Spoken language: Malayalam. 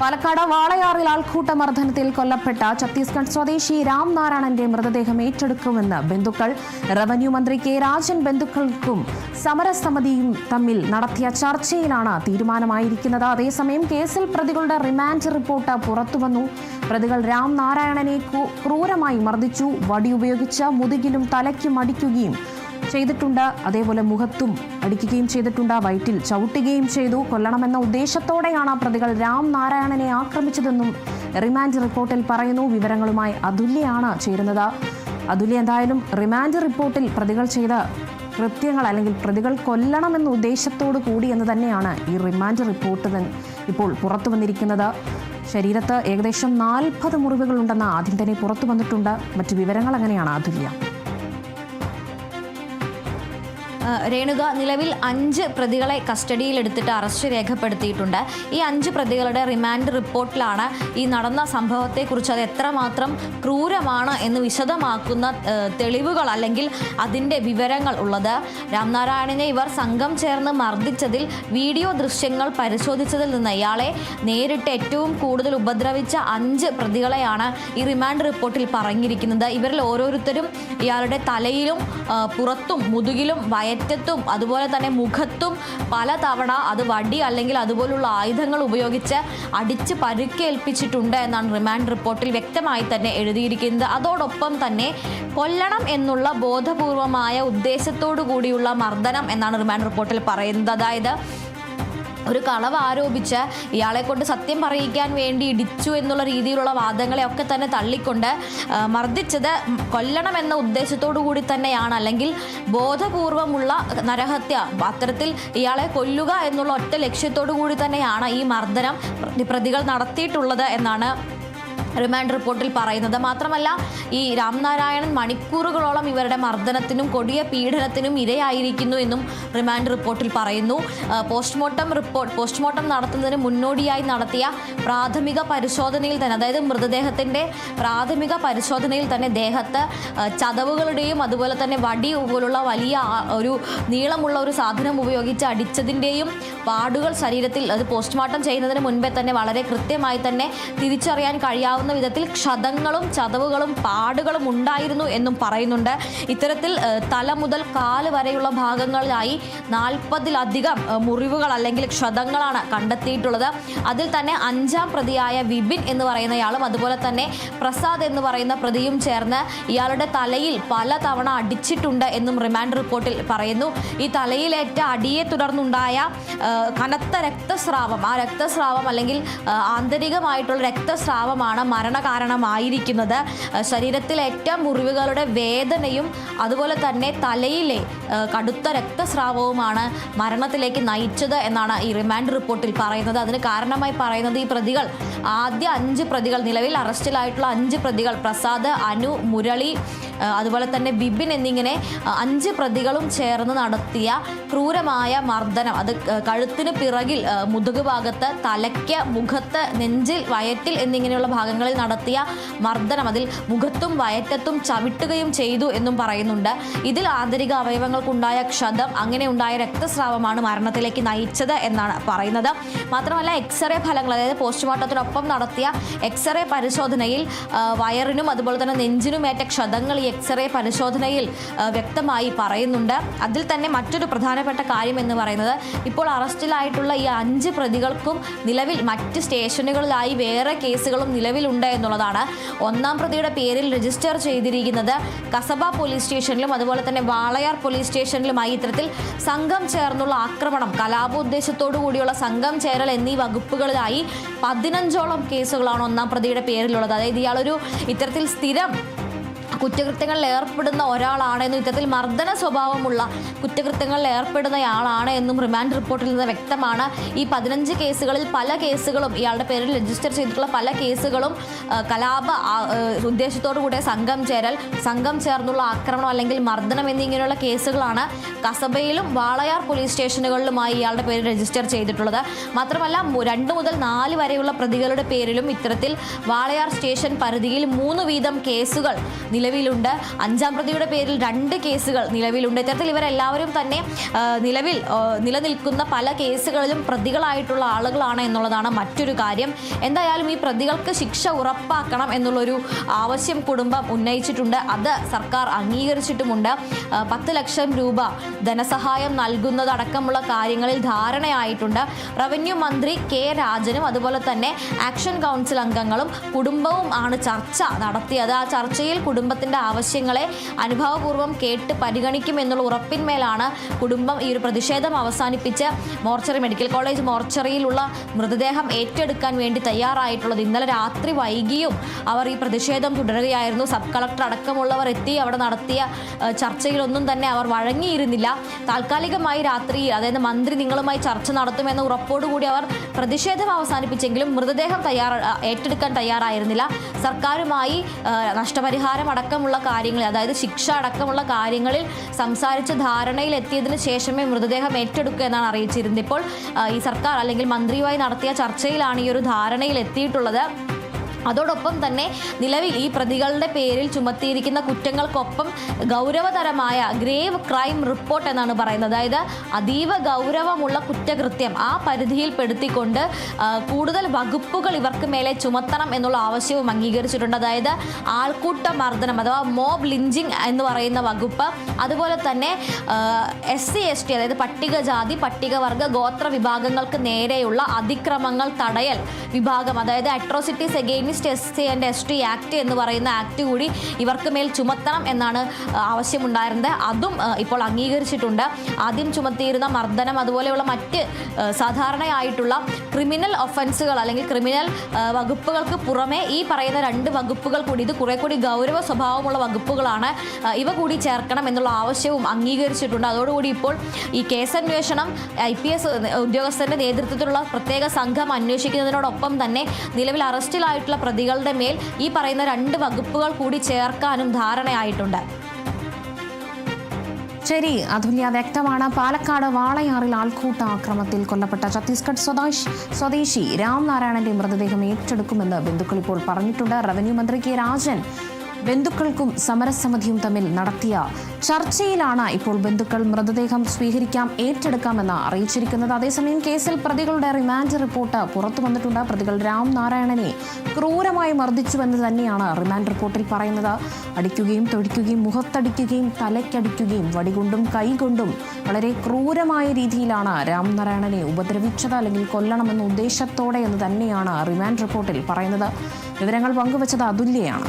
പാലക്കാട് വാളയാറിൽ ആൾക്കൂട്ട മർദ്ദനത്തിൽ കൊല്ലപ്പെട്ട ഛത്തീസ്ഗഡ് സ്വദേശി രാം നാരായണന്റെ മൃതദേഹം ഏറ്റെടുക്കുമെന്ന് ബന്ധുക്കൾ. റവന്യൂ മന്ത്രി കെ രാജൻ ബന്ധുക്കൾക്കും സമരസമിതിയും തമ്മിൽ നടത്തിയ ചർച്ചയിലാണ് തീരുമാനമായിരിക്കുന്നത്. അതേസമയം കേസിൽ പ്രതികളുടെ റിമാൻഡ് റിപ്പോർട്ട് പുറത്തുവന്നു. പ്രതികൾ രാം നാരായണനെ ക്രൂരമായി മർദ്ദിച്ചു. വടിയുപയോഗിച്ച് മുതുകിലും തലയ്ക്കും അടിക്കുകയും ചെയ്തിട്ടുണ്ട്. അതേപോലെ മുഖത്തും അടിക്കുകയും ചെയ്തിട്ടുണ്ട്. വയറ്റിൽ ചവിട്ടുകയും ചെയ്തു. കൊല്ലണമെന്ന ഉദ്ദേശത്തോടെയാണ് പ്രതികൾ രാം നാരായണനെ ആക്രമിച്ചതെന്നും റിമാൻഡ് റിപ്പോർട്ടിൽ പറയുന്നു. വിവരങ്ങളുമായി അതുല്യാണ് ചേരുന്നത്. അതുല്യ എന്തായാലും റിമാൻഡ് റിപ്പോർട്ടിൽ പ്രതികൾ ചെയ്ത കൃത്യങ്ങൾ അല്ലെങ്കിൽ പ്രതികൾ കൊല്ലണമെന്ന ഉദ്ദേശത്തോടു കൂടി എന്ന് തന്നെയാണ് ഈ റിമാൻഡ് റിപ്പോർട്ട് ഇപ്പോൾ പുറത്തു വന്നിരിക്കുന്നത്. ശരീരത്ത് ഏകദേശം നാൽപ്പത് മുറിവുകളുണ്ടെന്ന് ആദ്യം തന്നെ പുറത്തു വന്നിട്ടുണ്ട്. മറ്റു വിവരങ്ങൾ അങ്ങനെയാണ്. അതുല്യ. രേണുക നിലവിൽ അഞ്ച് പ്രതികളെ കസ്റ്റഡിയിലെടുത്തിട്ട് അറസ്റ്റ് രേഖപ്പെടുത്തിയിട്ടുണ്ട്. ഈ അഞ്ച് പ്രതികളുടെ റിമാൻഡ് റിപ്പോർട്ടിലാണ് ഈ നടന്ന സംഭവത്തെക്കുറിച്ച് അത് എത്രമാത്രം ക്രൂരമാണ് എന്ന് വിശദമാക്കുന്ന തെളിവുകൾ അല്ലെങ്കിൽ അതിന്റെ വിവരങ്ങൾ ഉള്ളത്. രാംനാരായണനെ ഇവർ സംഘം ചേർന്ന് മർദ്ദിച്ചതിൽ വീഡിയോ ദൃശ്യങ്ങൾ പരിശോധിച്ചതിൽ നിന്ന് ഇയാളെ നേരിട്ട് ഏറ്റവും കൂടുതൽ ഉപദ്രവിച്ച അഞ്ച് പ്രതികളെയാണ് ഈ റിമാൻഡ് റിപ്പോർട്ടിൽ പറഞ്ഞിരിക്കുന്നത്. ഇവരിൽ ഓരോരുത്തരും ഇയാളുടെ തലയിലും പുറത്തും മുതുകിലും വയറ്റത്തും അതുപോലെ തന്നെ മുഖത്തും പല തവണ അത് വടി അല്ലെങ്കിൽ അതുപോലുള്ള ആയുധങ്ങൾ ഉപയോഗിച്ച് അടിച്ച് പരുക്കേൽപ്പിച്ചിട്ടുണ്ട് എന്നാണ് റിമാൻഡ് റിപ്പോർട്ടിൽ വ്യക്തമായി തന്നെ എഴുതിയിരിക്കുന്നത്. അതോടൊപ്പം തന്നെ കൊല്ലണം എന്നുള്ള ബോധപൂർവമായ ഉദ്ദേശത്തോടു കൂടിയുള്ള മർദ്ദനം എന്നാണ് റിമാൻഡ് റിപ്പോർട്ടിൽ പറയുന്നത്. അതായത് ഒരു കളവ് ആരോപിച്ച് ഇയാളെ കൊണ്ട് സത്യം പറയിക്കാൻ വേണ്ടി ഇടിച്ചു എന്നുള്ള രീതിയിലുള്ള വാദങ്ങളെ ഒക്കെ തന്നെ തള്ളിക്കൊണ്ട് മർദ്ദിച്ചത് കൊല്ലണമെന്ന ഉദ്ദേശത്തോടു കൂടി തന്നെയാണ്. അല്ലെങ്കിൽ ബോധപൂർവമുള്ള നരഹത്യ അത്തരത്തിൽ ഇയാളെ കൊല്ലുക എന്നുള്ള ഒറ്റ ലക്ഷ്യത്തോടു കൂടി തന്നെയാണ് ഈ മർദ്ദനം പ്രതി- പ്രതികൾ നടത്തിയിട്ടുള്ളത് എന്നാണ് റിമാൻഡ് റിപ്പോർട്ടിൽ പറയുന്നത് മാത്രമല്ല ഈ രാംനാരായണൻ മണിക്കൂറുകളോളം ഇവരുടെ മർദ്ദനത്തിനും കൊടിയ പീഡനത്തിനും ഇരയായിരിക്കുന്നു എന്നും റിമാൻഡ് റിപ്പോർട്ടിൽ പറയുന്നു. പോസ്റ്റ്മോർട്ടം റിപ്പോർട്ട് പോസ്റ്റ്മോർട്ടം നടത്തുന്നതിന് മുന്നോടിയായി നടത്തിയ പ്രാഥമിക പരിശോധനയിൽ തന്നെ അതായത് മൃതദേഹത്തിന്റെ പ്രാഥമിക പരിശോധനയിൽ തന്നെ ദേഹത്ത് ചതവുകളുടെയും അതുപോലെ തന്നെ വടി പോലുള്ള വലിയ ഒരു നീളമുള്ള ഒരു സാധനം ഉപയോഗിച്ച് അടിച്ചതിന്റെയും പാടുകൾ ശരീരത്തിൽ അത് പോസ്റ്റ്മോർട്ടം ചെയ്യുന്നതിന് മുൻപേ തന്നെ വളരെ കൃത്യമായി തന്നെ തിരിച്ചറിയാൻ കഴിയാവുന്ന വിധത്തിൽ ക്ഷതങ്ങളും ചതവുകളും പാടുകളും ഉണ്ടായിരുന്നു എന്നും പറയുന്നുണ്ട്. ഇത്തരത്തിൽ തല മുതൽ കാൽ വരെയുള്ള ഭാഗങ്ങളിലായി നാൽപ്പതിലധികം മുറിവുകൾ അല്ലെങ്കിൽ ക്ഷതങ്ങളാണ് കണ്ടെത്തിയിട്ടുള്ളത്. അതിൽ തന്നെ അഞ്ചാം പ്രതിയായ വിപിൻ എന്ന് പറയുന്നയാളും അതുപോലെ തന്നെ പ്രസാദ് എന്ന് പറയുന്ന പ്രതിയും ചേർന്ന് ഇയാളുടെ തലയിൽ പല തവണ അടിച്ചിട്ടുണ്ട് എന്നും റിമാൻഡ് റിപ്പോർട്ടിൽ പറയുന്നു. ഈ തലയിലേറ്റ അടിയെ തുടർന്നുണ്ടായ കനത്ത രക്തസ്രാവം ആ രക്തസ്രാവം അല്ലെങ്കിൽ ആന്തരികമായിട്ടുള്ള രക്തസ്രാവമാണ് മരണകാരണമായിരിക്കുന്നത്. ശരീരത്തിലെ ഏറ്റവും മുറിവുകളുടെ വേദനയും അതുപോലെ തന്നെ തലയിലെ കടുത്ത രക്തസ്രാവവുമാണ് മരണത്തിലേക്ക് നയിച്ചത് എന്നാണ് ഈ റിമാൻഡ് റിപ്പോർട്ടിൽ പറയുന്നത്. അതിന് കാരണമായി പറയുന്നത് ഈ പ്രതികൾ ആദ്യ അഞ്ച് പ്രതികൾ നിലവിൽ അറസ്റ്റിലായിട്ടുള്ള അഞ്ച് പ്രതികൾ പ്രസാദ് അനു മുരളി അതുപോലെ തന്നെ ബിബിൻ എന്നിങ്ങനെ അഞ്ച് പ്രതികളും ചേർന്ന് നടത്തിയ ക്രൂരമായ മർദ്ദനം. അത് കഴുത്തിന് പിറകിൽ മുതുകു ഭാഗത്ത് തലയ്ക്ക് മുഖത്ത് നെഞ്ചിൽ വയറ്റിൽ എന്നിങ്ങനെയുള്ള ഭാഗങ്ങളിൽ നടത്തിയ മർദ്ദനം അതിൽ മുഖത്തും വയറ്റത്തും ചവിട്ടുകയും ചെയ്തു എന്നും പറയുന്നുണ്ട്. ഇതിൽ ആന്തരിക അവയവങ്ങൾക്കുണ്ടായ ക്ഷതം അങ്ങനെ ഉണ്ടായ രക്തസ്രാവമാണ് മരണത്തിലേക്ക് നയിച്ചത് എന്നാണ് പറയുന്നത്. മാത്രമല്ല എക്സ്റേ ഫലങ്ങൾ അതായത് പോസ്റ്റ്മോർട്ടത്തിനൊപ്പം നടത്തിയ എക്സ്റേ പരിശോധനയിൽ വയറിനും അതുപോലെ തന്നെ നെഞ്ചിനും ഏറ്റ ക്ഷതങ്ങൾ ഈ എക്സ്റേ പരിശോധനയിൽ വ്യക്തമായി പറയുന്നുണ്ട്. അതിൽ തന്നെ മറ്റൊരു പ്രധാനപ്പെട്ട കാര്യം എന്ന് പറയുന്നത് ഇപ്പോൾ അറസ്റ്റിലായിട്ടുള്ള ഈ അഞ്ച് പ്രതികൾക്കും നിലവിൽ മറ്റ് സ്റ്റേഷനുകളിലായി വേറെ കേസുകളും നിലവിലുണ്ട് എന്നുള്ളതാണ്. ഒന്നാം പ്രതിയുടെ പേരിൽ രജിസ്റ്റർ ചെയ്തിരിക്കുന്നത് കസബ പോലീസ് സ്റ്റേഷനിലും അതുപോലെ തന്നെ വാളയാർ പോലീസ് സ്റ്റേഷനിലുമായി ഇത്തരത്തിൽ സംഘം ചേർന്നുള്ള ആക്രമണം കലാപോദ്ദേശത്തോടു കൂടിയുള്ള സംഘം ചേരൽ എന്നീ വകുപ്പുകളിലായി പതിനഞ്ചോളം കേസുകളാണ് ഒന്നാം പ്രതിയുടെ പേരിലുള്ളത്. അതായത് ഇയാളൊരു ഇത്തരത്തിൽ സ്ഥിരം കുറ്റകൃത്യങ്ങളിൽ ഏർപ്പെടുന്ന ഒരാളാണ് എന്നും ഇത്തരത്തിൽ മർദ്ദന സ്വഭാവമുള്ള കുറ്റകൃത്യങ്ങളിൽ ഏർപ്പെടുന്നയാളാണ് എന്നും റിമാൻഡ് റിപ്പോർട്ടിൽ നിന്ന് വ്യക്തമാണ്. ഈ പതിനഞ്ച് കേസുകളിൽ പല കേസുകളും ഇയാളുടെ പേരിൽ രജിസ്റ്റർ ചെയ്തിട്ടുള്ള പല കേസുകളും കലാപ ഉദ്ദേശത്തോടു കൂടെ സംഘം ചേരൽ സംഘം ചേർന്നുള്ള ആക്രമണം അല്ലെങ്കിൽ മർദ്ദനം എന്നിങ്ങനെയുള്ള കേസുകളാണ് കസബയിലും വാളയാർ പോലീസ് സ്റ്റേഷനുകളിലുമായി ഇയാളുടെ പേരിൽ രജിസ്റ്റർ ചെയ്തിട്ടുള്ളത്. മാത്രമല്ല രണ്ട് മുതൽ നാല് വരെയുള്ള പ്രതികളുടെ പേരിലും ഇത്തരത്തിൽ വാളയാർ സ്റ്റേഷൻ പരിധിയിൽ മൂന്ന് വീതം കേസുകൾ നിലവിൽ നിലവിലുണ്ട്. അഞ്ചാം പ്രതിയുടെ പേരിൽ രണ്ട് കേസുകൾ നിലവിലുണ്ട്. ഇത്തരത്തിൽ ഇവരെല്ലാവരും തന്നെ നിലവിൽ നിലനിൽക്കുന്ന പല കേസുകളിലും പ്രതികളായിട്ടുള്ള ആളുകളാണ് എന്നുള്ളതാണ് മറ്റൊരു കാര്യം. എന്തായാലും ഈ പ്രതികൾക്ക് ശിക്ഷ ഉറപ്പാക്കണം എന്നുള്ളൊരു ആവശ്യം കുടുംബം ഉന്നയിച്ചിട്ടുണ്ട്. അത് സർക്കാർ അംഗീകരിച്ചിട്ടുമുണ്ട്. പത്ത് ലക്ഷം രൂപ ധനസഹായം നൽകുന്നതടക്കമുള്ള കാര്യങ്ങളിൽ ധാരണയായിട്ടുണ്ട്. റവന്യൂ മന്ത്രി കെ രാജനും അതുപോലെ തന്നെ ആക്ഷൻ കൗൺസിൽ അംഗങ്ങളും കുടുംബവും ആണ് ചർച്ച നടത്തിയത്. ആ ചർച്ചയിൽ കുടുംബത്തിന്റെ ആവശ്യങ്ങളെ അനുഭവപൂർവം കേട്ട് പരിഗണിക്കുമെന്നുള്ള ഉറപ്പിന്മേലാണ് കുടുംബം ഈ ഒരു പ്രതിഷേധം അവസാനിപ്പിച്ച് മോർച്ചറി മെഡിക്കൽ കോളേജ് മോർച്ചറിയിലുള്ള മൃതദേഹം ഏറ്റെടുക്കാൻ വേണ്ടി തയ്യാറായിട്ടുള്ളത്. ഇന്നലെ രാത്രി വൈകിയും അവർ ഈ പ്രതിഷേധം തുടരുകയായിരുന്നു. സബ് കളക്ടർ അടക്കമുള്ളവർ എത്തി അവിടെ നടത്തിയ ചർച്ചയിലൊന്നും തന്നെ അവർ വഴങ്ങിയിരുന്നില്ല. താൽക്കാലികമായി രാത്രി അതായത് മന്ത്രി നിങ്ങളുമായി ചർച്ച നടത്തുമെന്ന ഉറപ്പോടുകൂടി അവർ പ്രതിഷേധം അവസാനിപ്പിച്ചെങ്കിലും മൃതദേഹം തയ്യാറ ഏറ്റെടുക്കാൻ തയ്യാറായിരുന്നില്ല. സർക്കാരുമായി നഷ്ടപരിഹാരം നഷ്ടപരിഹാരം അടക്കമുള്ള കാര്യങ്ങൾ അതായത് ശിക്ഷ അടക്കമുള്ള കാര്യങ്ങളിൽ സംസാരിച്ച് ധാരണയിൽ എത്തിയതിന് ശേഷമേ മൃതദേഹം ഏറ്റെടുക്കുക എന്നാണ് അറിയിച്ചിരുന്നത്. ഇപ്പോൾ ഈ സർക്കാർ അല്ലെങ്കിൽ മന്ത്രിയുമായി നടത്തിയ ചർച്ചയിലാണ് ഈ ഒരു ധാരണയിൽ എത്തിയിട്ടുള്ളത്. അതോടൊപ്പം തന്നെ നിലവിൽ ഈ പ്രതികളുടെ പേരിൽ ചുമത്തിയിരിക്കുന്ന കുറ്റങ്ങൾക്കൊപ്പം ഗൗരവതരമായ ഗ്രേവ് ക്രൈം റിപ്പോർട്ട് എന്നാണ് പറയുന്നത്. അതായത് അതീവ ഗൗരവമുള്ള കുറ്റകൃത്യം ആ പരിധിയിൽ പെടുത്തിക്കൊണ്ട് കൂടുതൽ വകുപ്പുകൾ ഇവർക്ക് മേലെ ചുമത്തണം എന്നുള്ള ആവശ്യവും അംഗീകരിച്ചിട്ടുണ്ട്. അതായത് ആൾക്കൂട്ട മർദ്ദനം അഥവാ മോബ് ലിഞ്ചിങ് എന്ന് പറയുന്ന വകുപ്പ് അതുപോലെ തന്നെ എസ് സി എസ് ടി അതായത് പട്ടികജാതി പട്ടികവർഗ ഗോത്ര വിഭാഗങ്ങൾക്ക് നേരെയുള്ള അതിക്രമങ്ങൾ തടയൽ വിഭാഗം അതായത് atrocities against S C and S T act എന്ന് പറയുന്ന ആക്ട് കൂടി ഇവർക്ക് മേൽ ചുമത്തണം എന്നാണ് ആവശ്യമുണ്ടായിരുന്നത്. അതും ഇപ്പോൾ അംഗീകരിച്ചിട്ടുണ്ട്. ആദ്യം ചുമത്തിയിരുന്ന മർദ്ദനം അതുപോലെയുള്ള മറ്റ് സാധാരണയായിട്ടുള്ള ക്രിമിനൽ ഒഫൻസുകൾ അല്ലെങ്കിൽ ക്രിമിനൽ വകുപ്പുകൾക്ക് പുറമെ ഈ പറയുന്ന രണ്ട് വകുപ്പുകൾ കൂടി ഇത് കുറെ കൂടി ഗൗരവ സ്വഭാവമുള്ള വകുപ്പുകളാണ് ഇവ കൂടി ചേർക്കണം എന്നുള്ള ആവശ്യവും അംഗീകരിച്ചിട്ടുണ്ട്. അതോടുകൂടി ഇപ്പോൾ ഈ കേസന്വേഷണം ഐ പി എസ് ഉദ്യോഗസ്ഥരുടെ നേതൃത്വത്തിലുള്ള പ്രത്യേക സംഘം അന്വേഷിക്കുന്നതിനോടൊപ്പം തന്നെ നിലവിൽ അറസ്റ്റിലായിട്ടുള്ള പ്രതികളുടെ മേൽ ഈ പറയുന്ന രണ്ട് വകുപ്പുകൾ കൂടി ചേർക്കാനും ധാരണയായിട്ടുണ്ട്. ശരി അതുല്യ വ്യക്തമാണ്. പാലക്കാട് വാളയാറിൽ ആൾക്കൂട്ട ആക്രമത്തിൽ കൊല്ലപ്പെട്ട ഛത്തീസ്ഗഡ് സ്വദേശ് സ്വദേശി രാംനാരായണന്റെ മൃതദേഹം ഏറ്റെടുക്കുമെന്ന് ബന്ധുക്കൾ ഇപ്പോൾ പറഞ്ഞിട്ടുണ്ട്. റവന്യൂ മന്ത്രി കെ രാജൻ ബന്ധുക്കൾക്കും സമരസമിതിയും തമ്മിൽ നടത്തിയ ചർച്ചയിലാണ് ഇപ്പോൾ ബന്ധുക്കൾ മൃതദേഹം സ്വീകരിക്കാം ഏറ്റെടുക്കാമെന്ന് അറിയിച്ചിരിക്കുന്നത്. അതേസമയം കേസിൽ പ്രതികളുടെ റിമാൻഡ് റിപ്പോർട്ട് പുറത്തു വന്നിട്ടുണ്ട്. പ്രതികൾ രാം നാരായണനെ ക്രൂരമായി മർദ്ദിച്ചുവെന്ന് തന്നെയാണ് റിമാൻഡ് റിപ്പോർട്ടിൽ പറയുന്നത്. അടിക്കുകയും തൊടിക്കുകയും മുഖത്തടിക്കുകയും തലയ്ക്കടിക്കുകയും വടികൊണ്ടും കൈകൊണ്ടും വളരെ ക്രൂരമായ രീതിയിലാണ് രാംനാരായണനെ ഉപദ്രവിച്ചത് അല്ലെങ്കിൽ കൊല്ലണമെന്ന ഉദ്ദേശത്തോടെ എന്ന് തന്നെയാണ് റിമാൻഡ് റിപ്പോർട്ടിൽ പറയുന്നത്. വിവരങ്ങൾ പങ്കുവച്ചത് അതുല്യയാണ്.